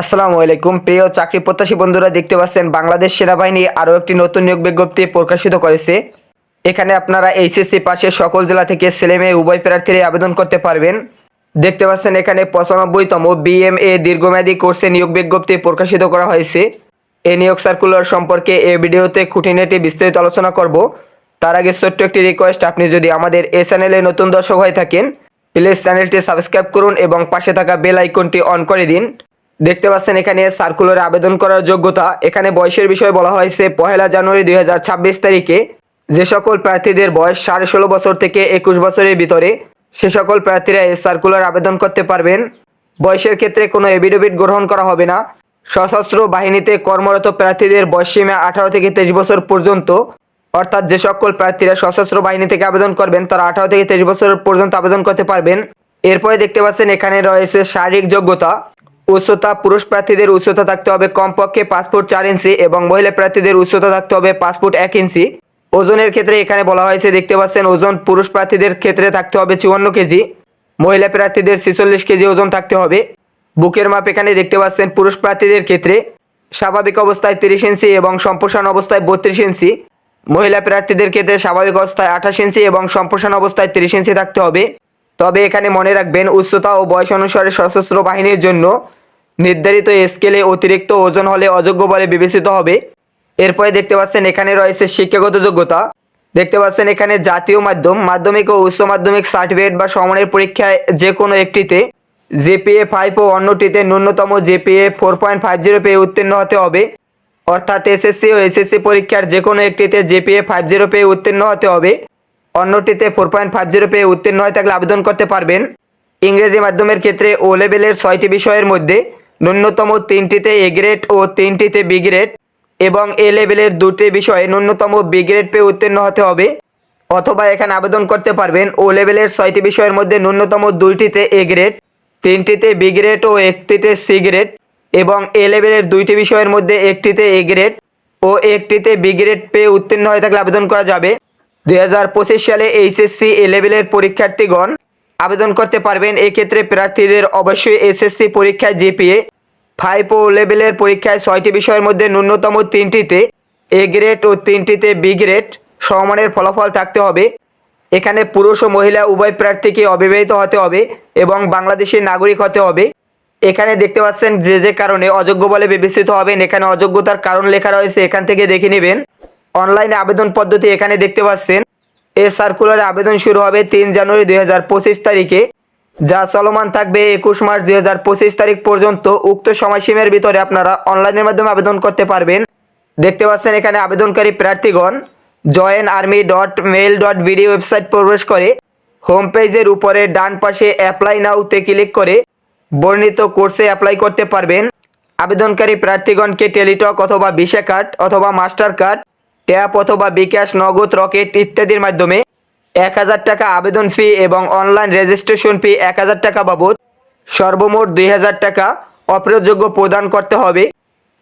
আসসালামু আলাইকুম। প্রিয় চাকরি প্রত্যাশী বন্ধুরা, দেখতে পাচ্ছেন বাংলাদেশ সেনাবাহিনী আরও একটি নতুন নিয়োগ বিজ্ঞপ্তি প্রকাশিত করেছে। এখানে আপনারা এইচএসসি পাশে সকল জেলা থেকে ছেলে মেয়ে উভয় প্রার্থীরা আবেদন করতে পারবেন। দেখতে পাচ্ছেন এখানে পঁচানব্বইতম বিএমএ দীর্ঘমেয়াদী কোর্সে নিয়োগ বিজ্ঞপ্তি প্রকাশিত করা হয়েছে। এই নিয়োগ সার্কুলার সম্পর্কে এই ভিডিওতে খুঁটিনাটি বিস্তারিত আলোচনা করব। তার আগে ছোট্ট একটি রিকোয়েস্ট আপনি যদি আমাদের এই চ্যানেলে নতুন দর্শক হয়ে থাকেন প্লিজ চ্যানেলটি সাবস্ক্রাইব করুন এবং পাশে থাকা বেল আইকনটি অন করে দিন। দেখতে পাচ্ছেন, এখানে সার্কুলারে আবেদন করার যোগ্যতা। এখানে বয়সের বিষয়ে বলা হয়েছে, পহেলা জানুয়ারি দুই হাজার ছাব্বিশ তারিখে। যে সকল প্রার্থীদের বয়স সাড়ে ষোলো বছর থেকে একুশ বছরের ভিতরে, সে সকল প্রার্থীরা এই সার্কুলার আবেদন করতে পারবেন। বয়সের ক্ষেত্রে কোনো এভিডেভিট গ্রহণ করা হবে না। সশস্ত্র বাহিনীতে কর্মরত প্রার্থীদের বয়সীমা আঠারো থেকে তেইশ বছর পর্যন্ত। অর্থাৎ যে সকল প্রার্থীরা সশস্ত্র বাহিনী থেকে আবেদন করবেন, তারা আঠারো থেকে তেইশ বছর পর্যন্ত আবেদন করতে পারবেন। এরপরে দেখতে পাচ্ছেন, এখানে রয়েছে শারীরিক যোগ্যতা। উচ্চতা, পুরুষ প্রার্থীদের উচ্চতা থাকতে হবে কমপক্ষে পাঁচ ফুট চার ইঞ্চি এবং মহিলা প্রার্থীদের উচ্চতা থাকতে হবে পাঁচ ফুট এক ইঞ্চি। ওজনের ক্ষেত্রে এখানে বলা হয়েছে, দেখতে পাচ্ছেন, ওজন পুরুষ প্রার্থীদের ক্ষেত্রে থাকতে হবে চুয়ান্ন কেজি, মহিলা প্রার্থীদের ছেচল্লিশ কেজি ওজন থাকতে হবে। বুকের মাপ এখানে দেখতে পাচ্ছেন, পুরুষ প্রার্থীদের ক্ষেত্রে স্বাভাবিক অবস্থায় তিরিশ ইঞ্চি এবং সম্প্রসারণ অবস্থায় বত্রিশ ইঞ্চি, মহিলা প্রার্থীদের ক্ষেত্রে স্বাভাবিক অবস্থায় আঠাশ ইঞ্চি এবং সম্প্রসারণ অবস্থায় তিরিশ ইঞ্চি থাকতে হবে। তবে এখানে মনে রাখবেন, উচ্চতা ও বয়স অনুসারে সশস্ত্র বাহিনীর জন্য নির্ধারিত স্কেলে অতিরিক্ত ওজন হলে অযোগ্য বলে বিবেচিত হবে। এরপরে দেখতে পাচ্ছেন এখানে রয়েছে শিক্ষাগত যোগ্যতা। দেখতে পাচ্ছেন এখানে জাতীয় মাধ্যম, মাধ্যমিক ও উচ্চ মাধ্যমিক সার্টিফিকেট বা সমানের পরীক্ষায় যে কোনো একটিতে জেপিএ ফাইভ ও অন্যটিতে ন্যূনতম GPA four point five zero পেয়ে উত্তীর্ণ হতে হবে। অর্থাৎ এসএসসি ও এসএসসি পরীক্ষার যে কোনো একটিতে জেপিএ ফাইভ জিরো পেয়ে উত্তীর্ণ হতে হবে। অন্যটিতে ফোর পয়েন্ট ফাইভ জিরো পেয়ে উত্তীর্ণ হয়ে থাকলে আবেদন করতে পারবেন। ইংরেজি মাধ্যমের ক্ষেত্রে ও লেভেলের ছয়টি বিষয়ের মধ্যে ন্যূনতম তিনটিতে এ গ্রেড ও তিনটিতে বি গ্রেড এবং এ লেভেলের দুটি বিষয়ে ন্যূনতম বি গ্রেড পেয়ে উত্তীর্ণ হতে হবে। অথবা এখানে আবেদন করতে পারবেন ও লেভেলের ছয়টি বিষয়ের মধ্যে ন্যূনতম দুইটিতে এ গ্রেড তিনটিতে বি গ্রেড ও একটিতে সি গ্রেড এবং এ লেভেলের দুইটি বিষয়ের মধ্যে একটিতে এ গ্রেড ও একটিতে বি গ্রেড পেয়ে উত্তীর্ণ হয়ে থাকলে আবেদন করা যাবে। দুই হাজার পঁচিশ সালে এইচএসসি এ লেভেলের পরীক্ষার্থীগণ আবেদন করতে পারবেন। এক্ষেত্রে প্রার্থীদের অবশ্যই এসএসসি পরীক্ষায় জিপিএ ফাইভ ও লেভেলের পরীক্ষায় ছয়টি বিষয়ের মধ্যে ন্যূনতম তিনটিতে এ গ্রেড ও তিনটিতে বি গ্রেড সমানের ফলাফল থাকতে হবে। এখানে পুরুষ ও মহিলা উভয় প্রার্থীকে অবিবাহিত হতে হবে এবং বাংলাদেশের নাগরিক হতে হবে। এখানে দেখতে পাচ্ছেন যে যে কারণে অযোগ্য বলে বিবেচিত হবেন, এখানে অযোগ্যতার কারণ লেখা রয়েছে, এখান থেকে দেখে নেবেন। অনলাইনে আবেদন পদ্ধতি এখানে দেখতে পাচ্ছেন। এ সার্কুলারে আবেদন শুরু হবে তিন জানুয়ারি দুই হাজার পঁচিশ তারিখে। যা চলমান থাকবে একুশ মার্চ দুই হাজার পঁচিশ তারিখ পর্যন্ত উক্ত সময়সীমার ভিতরে আপনারা অনলাইনের মাধ্যমে আবেদন করতে পারবেন। দেখতে পাচ্ছেন এখানে আবেদনকারী প্রার্থীগণ, join army dot mail dot BD website প্রবেশ করে, হোম পেজের উপরে ডান পাশে অ্যাপ্লাই নাওতে ক্লিক করে বর্ণিত কোর্সে অ্যাপ্লাই করতে পারবেন। আবেদনকারী প্রার্থীগণকে টেলিটক অথবা ভিসা কার্ড অথবা মাস্টার কার্ড, ট্যাপ অথবা বিকাশ, নগদ, রকেট ইত্যাদির মাধ্যমে এক হাজার টাকা আবেদন ফি এবং অনলাইন রেজিস্ট্রেশন ফি এক হাজার টাকা বাবদ সর্বমোট দুই হাজার টাকা অপ্রযোগ্য প্রদান করতে হবে।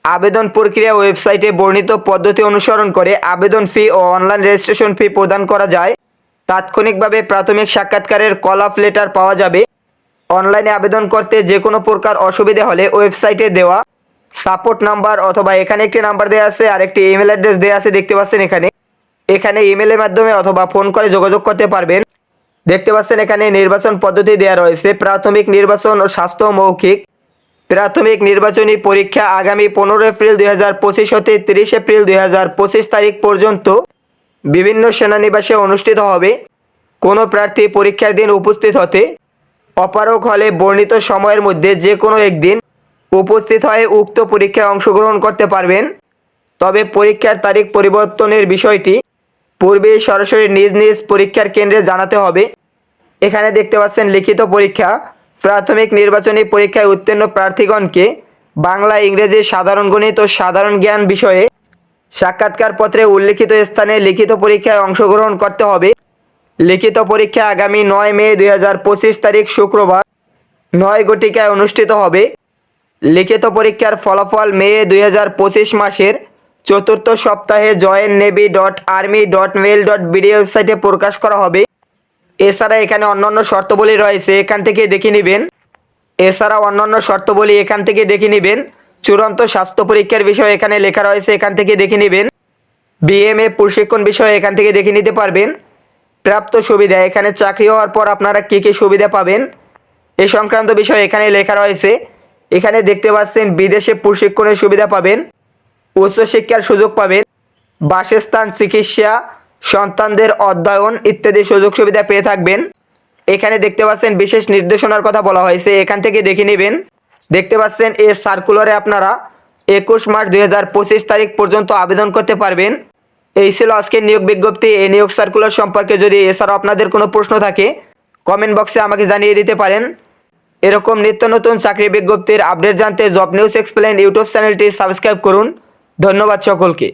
আবেদন প্রক্রিয়া ওয়েবসাইটে বর্ণিত পদ্ধতি অনুসরণ করে আবেদন ফি ও অনলাইন রেজিস্ট্রেশন ফি প্রদান করা যায়। তাৎক্ষণিকভাবে প্রাথমিক সাক্ষাৎকারের কল অফ লেটার পাওয়া যাবে। অনলাইনে আবেদন করতে যে কোনো প্রকার অসুবিধা হলে ওয়েবসাইটে দেওয়া সাপোর্ট নাম্বার অথবা এখানে একটি নাম্বার দেওয়া আছে আর একটি ইমেল অ্যাড্রেস দেওয়া আছে, দেখতে পাচ্ছেন এখানে। এখানে ইমেলের মাধ্যমে অথবা ফোন করে যোগাযোগ করতে পারবেন। দেখতে পাচ্ছেন এখানে নির্বাচন পদ্ধতি দেওয়া রয়েছে। প্রাথমিক নির্বাচন ও স্বাস্থ্য মৌখিক। প্রাথমিক নির্বাচনী পরীক্ষা আগামী পনেরো এপ্রিল দুই হাজার পঁচিশ হতে তিরিশ এপ্রিল দুই হাজার পঁচিশ তারিখ পর্যন্ত বিভিন্ন সেনানিবাসে অনুষ্ঠিত হবে। কোনো প্রার্থী পরীক্ষার দিন উপস্থিত হতে অপারক হলে বর্ণিত সময়ের মধ্যে যে কোনো একদিন উপস্থিত হয়ে উক্ত পরীক্ষায় অংশগ্রহণ করতে পারবেন। তবে পরীক্ষার তারিখ পরিবর্তনের বিষয়টি পূর্বে সরাসরি নিজ নিজ পরীক্ষার কেন্দ্রে জানাতে হবে। এখানে দেখতে পাচ্ছেন লিখিত পরীক্ষা। প্রাথমিক নির্বাচনী পরীক্ষায় উত্তীর্ণ প্রার্থীগণকে বাংলা, ইংরেজি, সাধারণ গণিত ও সাধারণ জ্ঞান বিষয়ে সাক্ষাৎকার পত্রে উল্লিখিত স্থানে লিখিত পরীক্ষায় অংশগ্রহণ করতে হবে। লিখিত পরীক্ষা আগামী নয় মে দু হাজার পঁচিশ তারিখ শুক্রবার নয় গটিকায় অনুষ্ঠিত হবে। লিখিত পরীক্ষার ফলাফল মে দুই হাজার পঁচিশ মাসের চতুর্থ সপ্তাহে join navy dot army dot mail dot BD ওয়েবসাইটে প্রকাশ করা হবে। এছাড়া এখানে অন্যান্য শর্তাবলী রয়েছে, এখান থেকে দেখে নেবেন। এছাড়া অন্যান্য শর্তাবলী এখান থেকে দেখে নেবেন। চূড়ান্ত স্বাস্থ্য পরীক্ষার বিষয় এখানে লেখা রয়েছে, এখান থেকে দেখে নেবেন। বিএমএ প্রশিক্ষণ বিষয় এখান থেকে দেখে নিতে পারবেন। প্রাপ্ত সুবিধা, এখানে চাকরি হওয়ার পর আপনারা কী কী সুবিধা পাবেন? এ সংক্রান্ত বিষয় এখানে লেখা রয়েছে। এখানে দেখতে পাচ্ছেন, বিদেশে প্রশিক্ষণের সুবিধা পাবেন। উচ্চশিক্ষার সুযোগ পাবেন। বাসস্থান, চিকিৎসা, সন্তানদের অধ্যয়ন ইত্যাদি সুযোগ সুবিধা পেয়ে থাকবেন। এখানে দেখতে পাচ্ছেন বিশেষ নির্দেশনার কথা বলা হয়েছে। এখান থেকে দেখে নেবেন। দেখতে পাচ্ছেন এই সার্কুলারে আপনারা একুশ মার্চ দুই হাজার পঁচিশ তারিখ পর্যন্ত আবেদন করতে পারবেন। এই ছিল আজকের নিয়োগ বিজ্ঞপ্তি। এই নিয়োগ সার্কুলার সম্পর্কে যদি এছাড়াও আপনাদের কোনো প্রশ্ন থাকে কমেন্ট বক্সে আমাকে জানিয়ে দিতে পারেন। এরকম নিত্য নতুন চাকরি বিজ্ঞপ্তির আপডেট জানতে জব নিউজ এক্সপ্লেন ইউটিউব চ্যানেলটি সাবস্ক্রাইব করুন। ধন্যবাদ সকলকে।